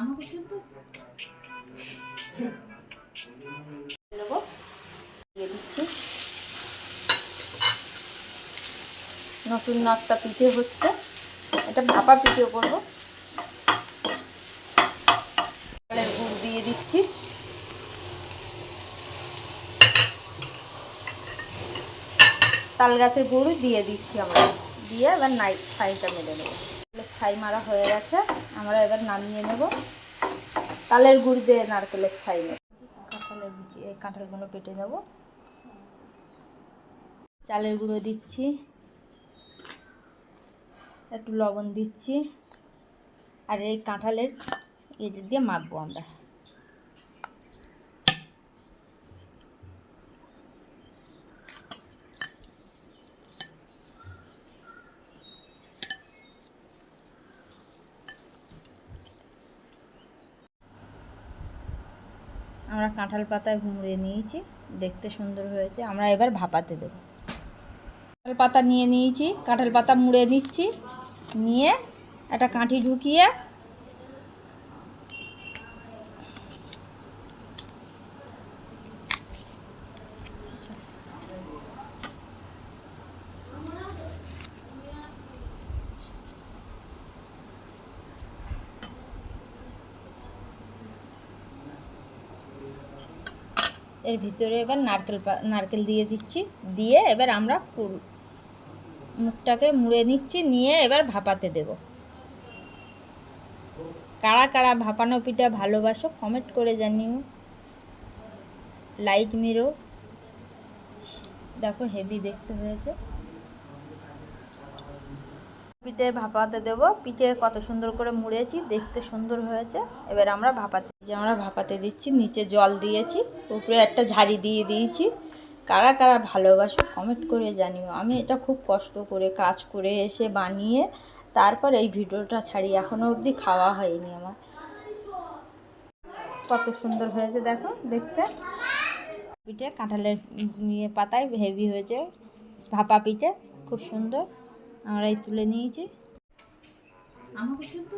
আমাকে কিন্তু নতুন নাস্তা পিঠে হচ্ছে। এটা ভাপা পিঠে করব। গুড় দিয়ে দিচ্ছি। তাল গাছের গুড় দিয়ে দিচ্ছি আমরা। দিয়ে এবার নাই ছাইটা মেলে নেব। ছাই মারা হয়ে গেছে, আমরা এবার নামিয়ে নেব। তালের গুড় দিয়ে নারকেলের ছাই নেব। এই কাঁঠালগুলো পেটে নেব চালের গুঁড়ো দিচ্ছি। একটু লবণ দিচ্ছি। আর এই কাঁঠালের ইয়ে দিয়ে মাখবো আমরা। আমরা কাঁঠাল পাতায় মুড়ে নিয়েছি, দেখতে সুন্দর হয়েছে। আমরা এবার ভাপাতে দেব। কাঁঠাল পাতা নিয়ে নিয়েছি, কাঁঠাল পাতা মুড়ে নিচ্ছি, নিয়ে একটা কাঁঠি ঢুকিয়ে এর ভিতরে এবার নারকেল নারকেল দিয়ে দিচ্ছি। দিয়ে এবার আমরা মুখটাকে মুড়ে নিচ্ছি, নিয়ে এবার ভাপাতে দেব। কারা কারা ভাপানো পিঠা ভালোবাসো কমেন্ট করে জানিও। লাইট মেরো। দেখো হেভি দেখতে হয়েছে। পিঠে ভাপাতে দেব। পিঠে কত সুন্দর করে মুড়েছি, দেখতে সুন্দর হয়েছে। এবার আমরা ভাপাতে যে আমরা ভাপাতে দিচ্ছি, নিচে জল দিয়েছি, উপরে একটা ঝাড়ি দিয়ে দিয়েছি। কারা কারা ভালোবাসো কমেন্ট করে জানিও। আমি এটা খুব কষ্ট করে, কাজ করে এসে বানিয়ে তারপর এই ভিডিওটা ছাড়ি। এখনও অবধি খাওয়া হয়নি আমার। কত সুন্দর হয়েছে, দেখো, দেখতে। পিঠে কাঁঠালের নিয়ে পাতায় হেভি হয়েছে ভাপা পিঠে, খুব সুন্দর। আমরা তুলে নিয়েছি। আমাকে কিন্তু